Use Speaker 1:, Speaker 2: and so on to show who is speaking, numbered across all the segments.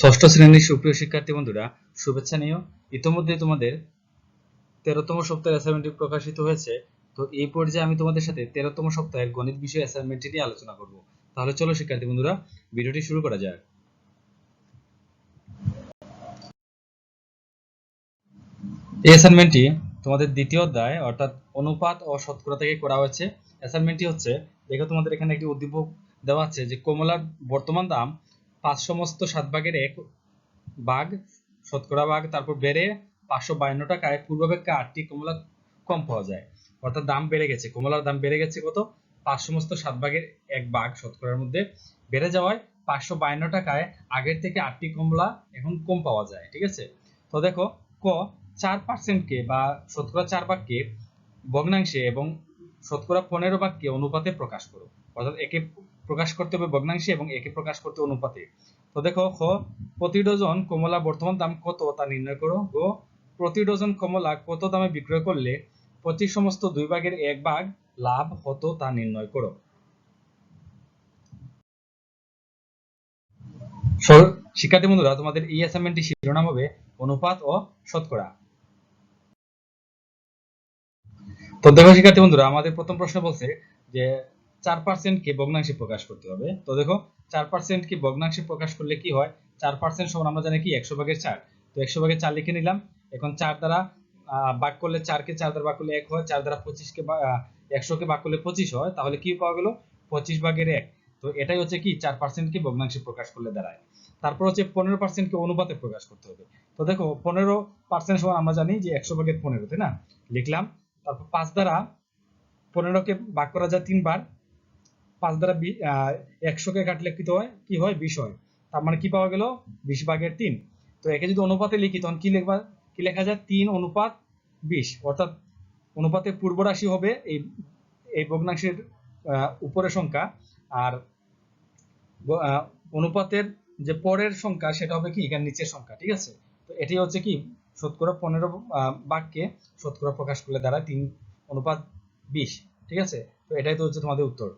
Speaker 1: ষষ্ঠ শ্রেণির সুপ্রিয় শিক্ষার্থী বন্ধুরা, শুভেচ্ছা নিও। ইতোমধ্যে তোমাদের তেরোতম সপ্তাহের অ্যাসাইনমেন্টটি প্রকাশিত হয়েছে। তো এই পর্যায়ে আমি তোমাদের সাথে তেরোতম সপ্তাহের গণিত বিষয় অ্যাসাইনমেন্টটি নিয়ে আলোচনা করব। তাহলে চলো শিক্ষার্থী বন্ধুরা, ভিডিওটি শুরু করা যাক। এই অ্যাসাইনমেন্টটি তোমাদের দ্বিতীয় অধ্যায়, অর্থাৎ অনুপাত ও শতকরা থেকে করা হয়েছে। অ্যাসাইনমেন্টটি হচ্ছে, দেখো তোমাদের এখানে একটি উদ্দীপক দেওয়া আছে যে কমলার বর্তমান দাম পাঁচ সমস্ত সাত ভাগের এক ভাগ, শতকরা ভাগ, তারপর বেড়ে পাঁচশো বায়ান্ন টাকায় পূর্বাপেক্ষা আটটি কমলা কম পাওয়া যায়। অর্থাৎ দাম বেড়ে গেছে। কমলার দাম বেড়ে গেছে কত? পাঁচ সমস্ত সাত ভাগের এক ভাগ শতকরার মধ্যে বেড়ে যাওয়ায় পাঁচশো বায়ান্ন টাকায় আগের থেকে আটটি কমলা এখন কম পাওয়া যায়, ঠিক আছে? তো দেখো, ক, চার পার্সেন্টকে বা শতকরা চার ভাগকে ভগ্নাংশে এবং শতকরা পনেরো ভাগকে অনুপাতে প্রকাশ করো। অর্থাৎ একে প্রকাশ করতে হবে ভগ্নাংশে এবং একে প্রকাশ করতে অনুপাতে। তো দেখো, খ, প্রতি ডজন কমলা বর্তমান দাম কত তা নির্ণয় করো। গ, প্রতি ডজন কমলা কত দামে বিক্রয় করলে পঁচিশ সমস্ত দুই ভাগের এক ভাগ লাভ হতো তা নির্ণয় করো। শিক্ষার্থী বন্ধুরা, তোমাদের এই অ্যাসাইনমেন্টটি শিরোনাম হবে অনুপাত ও শতকরা। তো দেখো, শিক্ষার্থী বন্ধুরা, আমাদের প্রথম প্রশ্ন বলছে যে চার পার্সেন্ট কে ভগ্নাংশে প্রকাশ করতে হবে? তো দেখো, চার পার্সেন্ট কে ভগ্নাংশে প্রকাশ করলে কি হয়? চার পার্সেন্ট সমান আমরা জানি কি? একশো ভাগের চার। তো একশো ভাগের চার লিখে নিলাম। এখন চার দ্বারা ভাগ করলে চারকে চার দ্বারা ভাগ করলে এক হয়, চার দ্বারা পঁচিশকে একশো কে ভাগ করলে পঁচিশ হয়, তাহলে কি পাওয়া গেল? পঁচিশ ভাগের এক। তো এটাই হচ্ছে কি? চার পার্সেন্ট কে ভগ্নাংশে প্রকাশ করলে দাঁড়ায়। তারপর হচ্ছে পনেরো পার্সেন্ট কে অনুপাতে প্রকাশ করতে হবে। তো দেখো, পনেরো পার্সেন্ট সমান আমরা জানি যে একশো ভাগের পনেরো, তাই না? লিখলাম। তারপর পাঁচ দ্বারা পনেরোকে ভাগ করা যায় তিনবার। পাঁচ দ্বারা একশোকে কাটলে কি হয়। কি হয়? বিশ হয়। তার মানে কি পাওয়া গেল? বিশ ভাগের তিন। তো একে যদি অনুপাতে লিখি, তখন কি লিখবা? কি লেখা যায়? তিন অনুপাত বিশ। অর্থাৎ অনুপাতের পূর্ব রাশি হবে এই এই ভগ্নাংশের উপরের সংখ্যা। আর অনুপাতের যে পরের সংখ্যা, সেটা হবে কি? এখানে নিচের সংখ্যা, ঠিক আছে? তো এটি হচ্ছে কি? শতকরা পনেরো বাক্যে শতকরা প্রকাশ করলে দ্বারা তিন অনুপাত বিশ, ঠিক আছে? তো এটাই তো হচ্ছে তোমাদের উত্তর।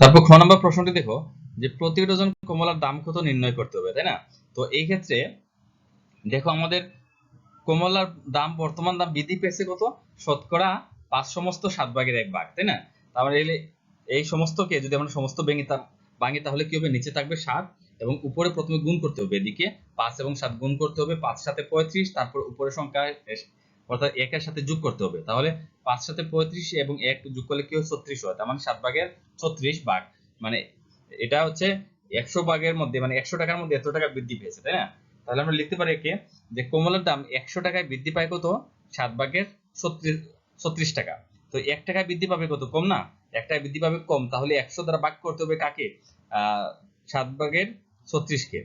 Speaker 1: তারপর খ নম্বর প্রশ্নটি দেখো, যে প্রতি ডজন কমলার দাম কত নির্ণয় করতে হবে, তাই না? তো এই ক্ষেত্রে দেখো আমাদের কমলার দাম, বর্তমান দাম বৃদ্ধি পেয়েছে কত? শতকরা পাঁচ সমস্ত সাত ভাগের এক ভাগ, তাই না? তাহলে এই- সমস্তকে যদি আমরা সমস্ত ভেঙে ভাঙি, তাহলে কি হবে? নিচে থাকবে সাত এবং উপরে প্রথমে গুণ করতে হবে, এদিকে পাঁচ এবং সাত গুণ করতে হবে, পাঁচ সাথে পঁয়ত্রিশ, তারপর উপরের সংখ্যা অর্থাৎ একের সাথে যোগ করতে হবে। তাহলে পাঁচ সাথে পঁয়ত্রিশ এবং এক যোগ করলে কি হয়? ছত্রিশ হয়। তার মানে সাত ভাগের ছত্রিশ ভাগ। মানে এটা হচ্ছে একশো ভাগের মধ্যে মানে একশো টাকার মধ্যে এত টাকা বৃদ্ধি পেয়েছে, তাই না? তাহলে আমরা লিখতে পারি একে যে কমলার দাম একশো টাকায় বৃদ্ধি পায় কত? সাত ভাগের ছত্রিশ ছত্রিশ টাকা। তো এক টাকায় বৃদ্ধি পাবে কত? কম না? এক টাকায় বৃদ্ধি পাবে কম। তাহলে একশো দ্বারা ভাগ করতে হবে কাকে? সাত ভাগের ছত্রিশকে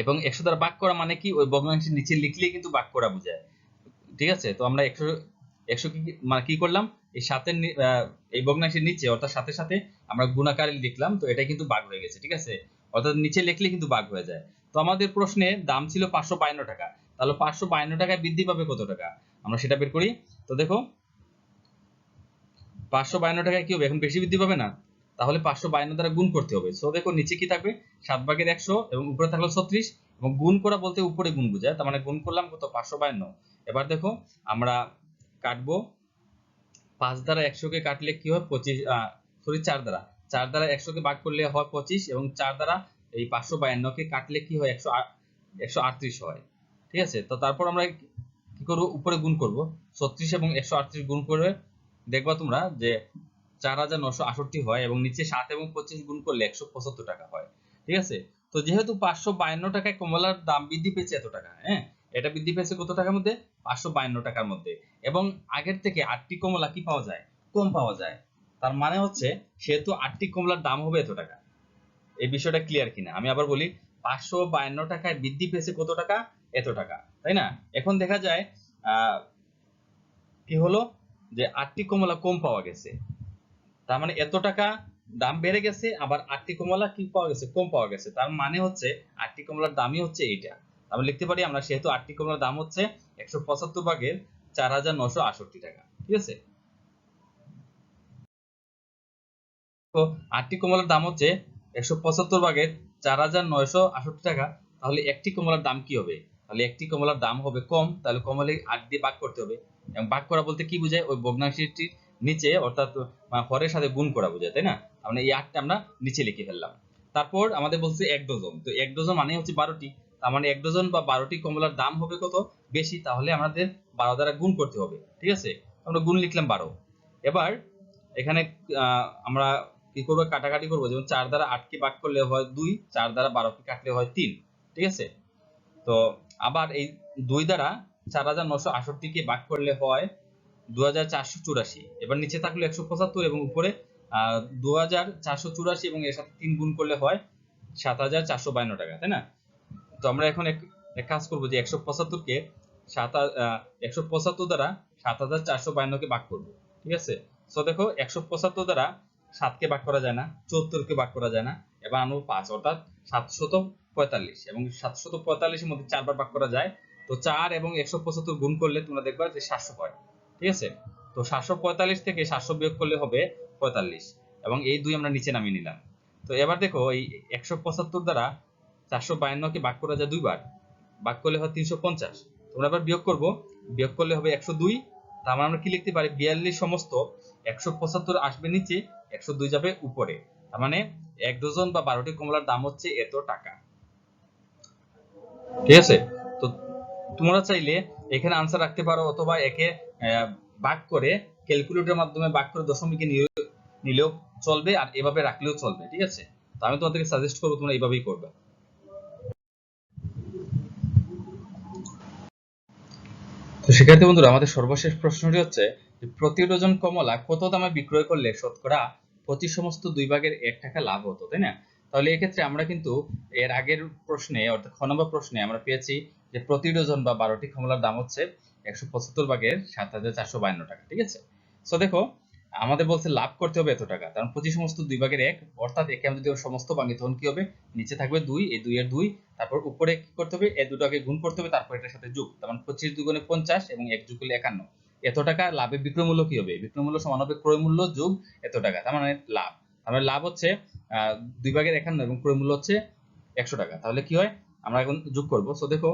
Speaker 1: এবং একশো দ্বারা ভাগ করা মানে কি? ওই ভগ্নাংশের নিচে লিখলেই কিন্তু ভাগ করা বোঝায়। ঠিক আছে? তো আমরা একশো একশো কি মানে কি করলাম? এই সাতের এই ভগ্নাংশের নিচে, অর্থাৎ সাথে সাথে আমরা গুণাকারে লিখলাম, তো এটা কিন্তু ভাগ হয়ে গেছে, ঠিক আছে? অর্থাৎ নিচে লিখলে কিন্তু ভাগ হয়ে যায়। তো আমাদের প্রশ্নে দাম ছিল পাঁচশো বায়ান্ন টাকা। তাহলে পাঁচশো বায়ান্ন টাকায় বৃদ্ধি পাবে কত টাকা? আমরা সেটা বের করি। তো দেখো, পাঁচশো বায়ান্ন টাকায় কি হবে? এখন বেশি বৃদ্ধি পাবে না? তাহলে পাঁচশো বায়ান্ন দ্বারা গুণ করতে হবে। সো দেখো, নিচে কি থাকবে? সাত ভাগের একশো এবং উপরে থাকল ছত্রিশ এবং গুণ করা বলতে উপরে গুণ বোঝায়। তার মানে গুণ করলাম কত? পাঁচশো বায়ান্ন। এবার দেখো, আমরা কাটবো। পাঁচ দ্বারা একশোকে কাটলে কি হয়? পঁচিশ সরি চার দ্বারা। চার দ্বারা একশোকে ভাগ করলে হয় পঁচিশ এবং চার দ্বারা এই পাঁচশো বায়ান্নকে কাটলে কি হয়? একশো একশো আটত্রিশ হয়। ঠিক আছে? তো তারপর আমরা কি করব? উপরে গুণ করব। ছত্রিশ এবং একশো আটত্রিশ গুণ করে দেখবা তোমরা যে চার হাজার নশো আষট্টি হয় এবং নিচে সাত এবং পঁচিশ গুণ করলে একশো পঁচাত্তর টাকা হয়। ঠিক আছে? তো যেহেতু পাঁচশো বায়ান্ন টাকায় কমলার দাম বৃদ্ধি পেয়েছে এত টাকা হ্যাঁ? এটা বৃদ্ধি পেয়েছে কত টাকার মধ্যে? পাঁচশো বায়ান্ন টাকার মধ্যে। এবং আগের থেকে আটটি কমলা কি পাওয়া যায়? কম পাওয়া যায়। তার মানে হচ্ছে, সেহেতু আটটি কমলার দাম হবে এত টাকা। এই বিষয়টা ক্লিয়ার কিনা? আমি আবার বলি, পাঁচশো বায়ান্ন টাকায় বৃদ্ধি পেয়েছে কত টাকা? এত টাকা। তাই না? এখন দেখা যায় কি হলো? যে আটটি কমলা কম পাওয়া গেছে। তার মানে এত টাকা দাম বেড়ে গেছে, আবার আটটি কমলা কি পাওয়া গেছে? কম পাওয়া গেছে। তার মানে হচ্ছে, আটটি কমলার দামই হচ্ছে এইটা। আমরা লিখতে পারি, আমরা সেহেতু আটটি কমলার দাম হচ্ছে একশো পঁচাত্তর ভাগের চার হাজার নশো আষট্টি টাকা, ঠিক আছে? তো আটটি কমলার দাম হচ্ছে একশো পঁচাত্তর ভাগের চার হাজার নয়শো আষট্টি টাকা, তাহলে একটি কমলার দাম কি হবে? তাহলে একটি কমলার দাম হবে কম, তাহলে কমলে আট দিয়ে ভাগ করতে হবে। এবং ভাগ করা বলতে কি বোঝায়? ওই ভগ্নাংশটির নিচে, অর্থাৎ হরের সাথে গুণ করা বোঝায়, তাই না? মানে এই আটটা আমরা নিচে লিখে ফেললাম। তারপর আমাদের বলছে এক ডজন, তো এক ডজন মানে হচ্ছে বারোটি। তার মানে এক ডজন বা বারোটি কমলার দাম হবে কত? বেশি, তাহলে আমাদের বারো দ্বারা গুণ করতে হবে, ঠিক আছে? আমরা গুণ লিখলাম বারো। এবার এখানে আমরা কি করব? কাটাকাটি করব। যেমন চার দ্বারা আটকে ভাগ করলে হয় দুই, চার দ্বারা বারোকে কাটলে হয় তিন, ঠিক আছে? তো আবার এই দুই দ্বারা চার হাজার নশো আষট্টিকে ভাগ করলে হয় দু হাজার চারশো চুরাশি। এবার নিচে থাকল একশো পঁচাত্তর এবং উপরে, আহ, দু হাজার চারশো চুরাশি এবং এর সাথে তিন গুণ করলে হয় সাত হাজার চারশো বায়ান্ন টাকা, তাই না? তো আমরা এখন এক কাজ করব যে একশো পঁচাত্তরকে সাত একশো পঁচাত্তর দ্বারা সাত হাজার চারশো ভাগ করব, ঠিক আছে? সো দেখো, একশো পঁচাত্তর দ্বারা সাতকে ভাগ করা যায় না চুয়াত্তরকে ভাগ করা যায় না, এবার আনব পাঁচ, অর্থাৎ সাতশত পঁয়তাল্লিশ, এবং সাতশত পঁয়তাল্লিশের মধ্যে চারবার ভাগ করা যায়। তো চার এবং একশো পঁচাত্তর গুণ করলে তোমরা দেখবা যে সাতশো হয়, ঠিক আছে? তো সাতশো পঁয়তাল্লিশ থেকে সাতশো বিয়োগ করলে হবে পঁয়তাল্লিশ, এবং এই দুই আমরা নিচে নামিয়ে নিলাম। তো এবার দেখো, এই একশো পঁচাত্তর দ্বারা চারশো বায়ান্নকে ভাগ করা যায় দুইবার? ভাগ করলে হয় তিনশো পঞ্চাশ। তোমরা এবার বিয়োগ করব। বিয়োগ করলে হবে একশো দুই। তার মানে আমরা কি লিখতে পারি? বিয়াল্লিশ সমস্ত একশো পঁচাত্তর আসবে নিচে, একশো দুই যাবে উপরে। তার মানে এক ডজন বা বারোটি কমলার দাম হচ্ছে এত টাকা। ঠিক আছে? তো তোমরা চাইলে এখানে আনসার রাখতে পারো অথবা একে ভাগ করে ক্যালকুলেটরের মাধ্যমে ভাগ করে দশমিকে নিলেও চলবে আর এভাবে রাখলেও চলবে। ঠিক আছে? তো আমি তোমাদেরকে সাজেস্ট করব তোমরা এইভাবেই করবে। শিক্ষার্থী বন্ধুরা, আমাদের সর্বশেষ প্রশ্নটি হচ্ছে প্রতি ডজন কমলা কত দামে বিক্রয় করলে শতকরা প্রতি সমস্ত দুই ভাগের এক টাকা লাভ হতো, তাই না? তাহলে এক্ষেত্রে আমরা কিন্তু এর আগের প্রশ্নে, অর্থাৎ খ নম্বর প্রশ্নে আমরা পেয়েছি যে প্রতি ডজন বা বারোটি কমলার দাম হচ্ছে একশো পঁচাত্তর ভাগের সাত হাজার চারশো বায়ান্ন টাকা, ঠিক আছে? সো দেখো আমাদের বলছে লাভ করতে হবে এত টাকা। কারণ পঁচিশ সমস্ত দুই ভাগের এক অর্থাৎ একে আমরা যদি সমস্ত ভাঙি তখন কি হবে? নিচে থাকবে দুই এই দুই এর দুই। তারপর উপরে কি করতে হবে? এই দুটোকে গুণ করতে হবে তারপর এটার সাথে যোগ। তার মানে পঁচিশ দুগুণে পঞ্চাশ এবং এক যোগ করলে একান্ন। এত টাকা লাভের বিক্রয় মূল্য কি হবে? বিক্রয় মূল্য সমান হবে ক্রয় মূল্য যোগ এত টাকা। তার মানে লাভ। তার মানে লাভ হচ্ছে আহ, দুই ভাগের একান্ন এবং ক্রয় মূল্য হচ্ছে একশো টাকা। তাহলে কি হয়? আমরা এখন যোগ করব। সো দেখো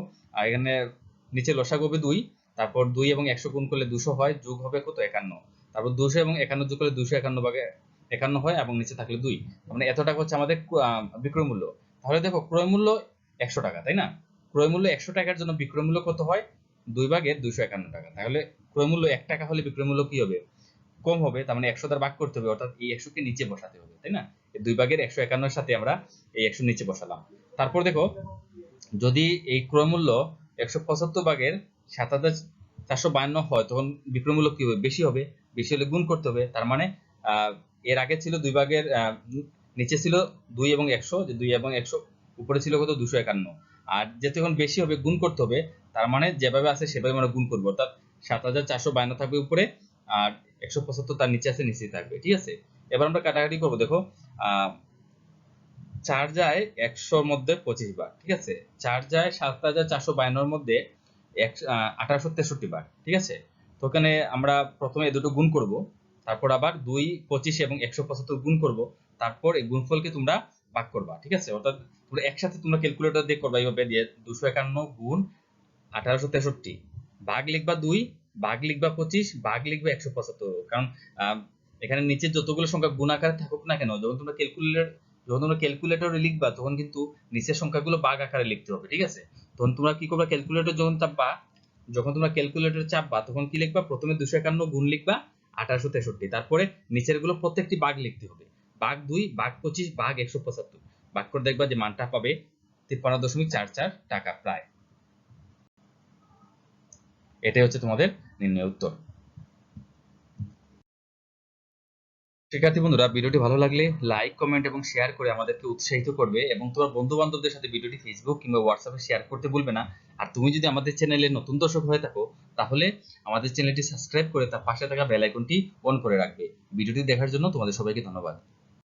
Speaker 1: এখানে নিচে লসাগু হবে দুই তারপর দুই এবং একশো গুণ করলে দুশো হয় যোগ হবে কত? একান্ন। তারপর দুশো এবং একান্ন যোগ করলে দুশো একান্ন ভাগে একান্ন হয় এবং নিচে থাকলে দুই। মানে এত টাকা হচ্ছে আমাদের বিক্রয় মূল্য। তাহলে দেখো, ক্রয় মূল্য একশো টাকা, তাই না? ক্রয় মূল্য একশো টাকার জন্য বিক্রয় মূল্য কত হয়? দুই ভাগের দুইশো একান্ন টাকা। তাহলে ক্রয় মূল্য এক টাকা হলে বিক্রয় মূল্য কি হবে? কম হবে, তার মানে একশো দ্বারা ভাগ করতে হবে, অর্থাৎ এই একশোকে নিচে বসাতে হবে, তাই না? দুই ভাগের একশো একান্নর সাথে আমরা এই একশো নিচে বসালাম। তারপর দেখো, যদি এই ক্রয় মূল্য একশো পঁচাত্তর ভাগের সাত হাজার চারশো বায়ান্ন হয়, তখন বিক্রয় মূল্য কি হবে? বেশি হবে। বেশি হলে গুণ করতে হবে। তার মানে এর আগে ছিল দুই ভাগের নিচে ছিল দুই এবং একশো, যে দুই এবং একশো উপরে ছিল কত? দুশো একান্ন। আর যেহেতু এখন বেশি হবে, গুণ করতে হবে, তার মানে যেভাবে আছে সেভাবে আমরা গুণ করব। অর্থাৎ সাত হাজার চারশো বায়ান্ন থাকবে উপরে, আর একশো পঁচাত্তর তার নিচে আছে নিচে থাকবে। ঠিক আছে? এবার আমরা কাটাকাটি করব। দেখো চার যায় একশোর মধ্যে পঁচিশ বার। ঠিক আছে? চার যায় সাত হাজার চারশো বায়ান্নর মধ্যে আঠারোশো তেষট্টি বার, ঠিক আছে? তো ওখানে আমরা প্রথমে দুটো গুণ করব, তারপর আবার দুই, পঁচিশ এবং একশো পঁচাত্তর গুণ করব, তারপর এই গুণফলকে তোমরা ভাগ করবা, ঠিক আছে? অর্থাৎ তোমরা একসাথে তোমরা দিয়ে করবা এইভাবে, দিয়ে দুশো একান্ন গুণ আঠারোশো তেষট্টি, ভাগ লিখবা দুই, ভাগ লিখবা পঁচিশ, ভাগ লিখবা একশো পঁচাত্তর, কারণ এখানে নিচে যতগুলো সংখ্যা গুণ আকারে থাকুক না কেন, যখন তোমরা ক্যালকুলেটর যখন তোমরা ক্যালকুলেটরে লিখবা, তখন কিন্তু নিচের সংখ্যাগুলো ভাগ আকারে লিখতে হবে, ঠিক আছে? তখন তোমরা কি করবা? ক্যালকুলেটর যখন চাপবা, যখন তোমরা ক্যালকুলেটর চাপবা, তখন কি লিখবা? প্রথমে দুশো একান্ন গুণ লিখবা, আঠারোশো তেষট্টি। তারপরে নিচেরগুলো প্রত্যেকটি বাঘ লিখতে হবে। বাঘ দুই, বাঘ পঁচিশ, বাঘ একশো পঁচাত্তর। বাঘ করে দেখবা যে মানটা পাবে তিপ্পান্ন দশমিক চার চার টাকা প্রায়। এটাই হচ্ছে তোমাদের নির্ণয় উত্তর। শিক্ষার্থী বন্ধুরা, ভিডিওটি ভালো লাগলে লাইক কমেন্ট এবং শেয়ার করে আমাদেরকে উৎসাহিত করবে এবং তোমার বন্ধু বান্ধবদের সাথে ভিডিওটি ফেসবুক কিংবা হোয়াটসঅ্যাপে শেয়ার করতে ভুলবে না। আর তুমি যদি আমাদের চ্যানেলে নতুন দর্শক হয়ে থাকো, তাহলে আমাদের চ্যানেলটি সাবস্ক্রাইব করে তার পাশে থাকা বেল আইকনটি অন করে রাখবে। ভিডিওটি দেখার জন্য তোমাদের সবাইকে ধন্যবাদ।